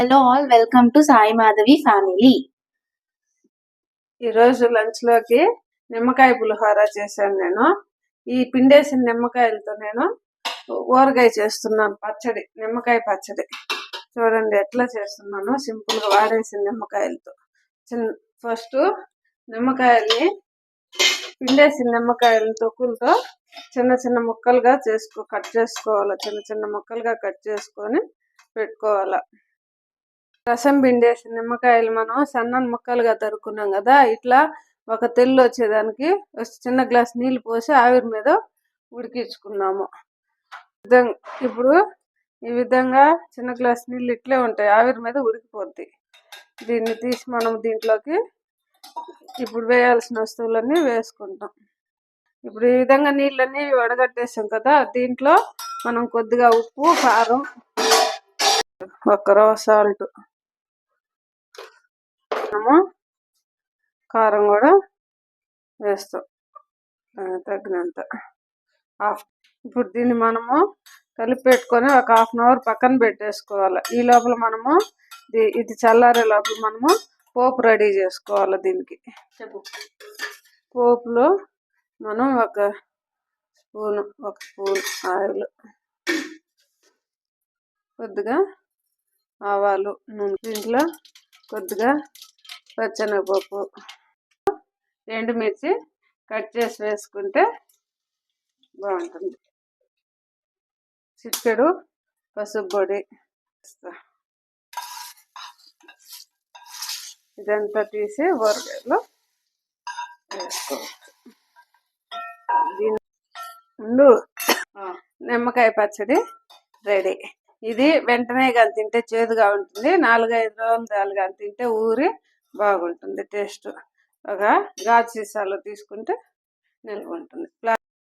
Hello all welcome to Sai Madhavi family ఈరోజు లంచ్లోకి నిమ్మకాయ పులిహోర చేశాను నేను. ఈ పిండేసిన నిమ్మకాయలతో నేను ఊరగాయ చేస్తున్నాను పచ్చడి నిమ్మకాయ పచ్చడి. చూడండి ఎట్లా చేస్తున్నాను సింపుల్గా వాడేసిన నిమ్మకాయలతో. చిన్న ఫస్ట్ నిమ్మకాయల్ని పిండేసిన నిమ్మకాయల తొక్కులతో చిన్న చిన్న ముక్కలుగా చేసుకో కట్ చేసుకోవాలి? చిన్న చిన్న ముక్కలుగా కట్ చేసుకొని పెట్టుకోవాలి? రసం పిండేసి నిమ్మకాయలు మనం సన్నని ముక్కలుగా తరుక్కున్నాం కదా ఇట్లా ఒక తెల్లు వచ్చేదానికి చిన్న గ్లాస్ నీళ్ళు పోసి ఆవిరి మీద ఉడికించుకున్నాము. ఇప్పుడు ఈ విధంగా చిన్న గ్లాస్ నీళ్ళు ఇట్లే ఉంటాయి ఆవిరి మీద ఉడికిపోద్ది. దీన్ని తీసి మనం దీంట్లోకి ఇప్పుడు వేయాల్సిన వస్తువులన్నీ వేసుకుంటాం. ఇప్పుడు ఈ విధంగా నీళ్ళన్నీ వడగట్టేసాం కదా దీంట్లో మనం కొద్దిగా ఉప్పు కారం ఒక సాల్ట్ మనము కారం కూడా వేస్తాం. తగినంత. హాఫ్ ఇప్పుడు దీన్ని మనము కలిపి పెట్టుకొని ఒక హాఫ్ అన్ అవర్ పక్కన పెట్టేసుకోవాలి. ఈ లోపల మనము ఇది చల్లారే లోపల మనము పోపు రెడీ చేసుకోవాలి దీనికి. పోపులో మనం ఒక స్పూన్ ఒక స్పూన్ ఆయిల్ కొద్దిగా ఆవాలు నూనె దీంట్లో కొద్దిగా పచ్చెనగపప్పు ఎండుమిర్చి కట్ చేసి వేసుకుంటే బాగుంటుంది. చిక్కడు పసుపు పొడి ఇదంతా తీసి ఊరగాయలో వేసుకోవచ్చు. దీని నిమ్మకాయ పచ్చడి రెడీ. ఇది వెంటనే కానీ తింటే చేదుగా ఉంటుంది. నాలుగైదు రోజులు చాలు కానీ తింటే ఊరి బాగుంటుంది. టేస్ట్ ఒక గాజు సీసాలో తీసుకుంటే నిల్వ ఉంటుంది.